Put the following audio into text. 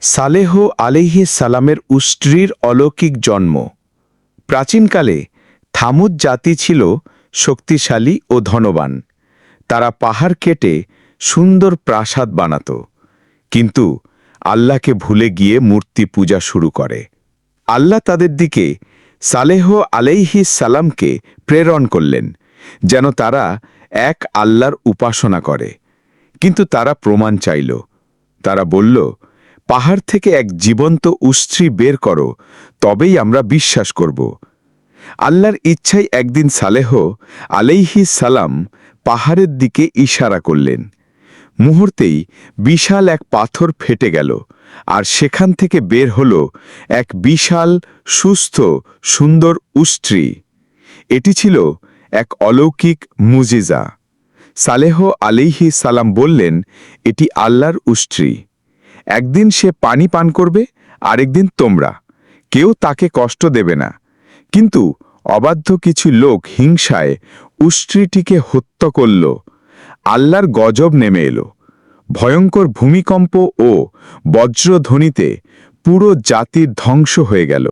সালেহ আলিহি সালামের উষ্ট্রির অলৌকিক জন্ম। প্রাচীনকালে থামুদ জাতি ছিল শক্তিশালী ও ধনবান। তারা পাহাড় কেটে সুন্দর প্রাসাদ বানাত। কিন্তু আল্লাহকে ভুলে গিয়ে মূর্তি পূজা শুরু করে। আল্লাহ তাদের দিকে সালেহ আলাইহি সালামকে প্রেরণ করলেন, যেন তারা এক আল্লাহর উপাসনা করে। কিন্তু তারা প্রমাণ চাইল। তারা বলল পাহাড় থেকে এক জীবন্ত উষ্ট্রি বের করো, তবেই আমরা বিশ্বাস করব। আল্লাহর ইচ্ছাই একদিন সালেহ আলাইহি সালাম পাহাড়ের দিকে ইশারা করলেন। মুহূর্তেই বিশাল এক পাথর ফেটে গেল আর সেখান থেকে বের হল এক বিশাল, সুস্থ, সুন্দর উষ্ট্রি। এটি ছিল এক অলৌকিক মুজিজা। সালেহ আলিহি সালাম বললেন, এটি আল্লাহর উষ্ট্রি। একদিন সে পানি পান করবে, আরেকদিন তোমরা। কেউ তাকে কষ্ট দেবে না। কিন্তু অবাধ্য কিছু লোক হিংসায় উষ্ট্রিটিকে হত্যা করল। আল্লাহর গজব নেমে এলো। ভয়ঙ্কর ভূমিকম্প ও বজ্রধ্বনিতে পুরো জাতির ধ্বংস হয়ে গেল।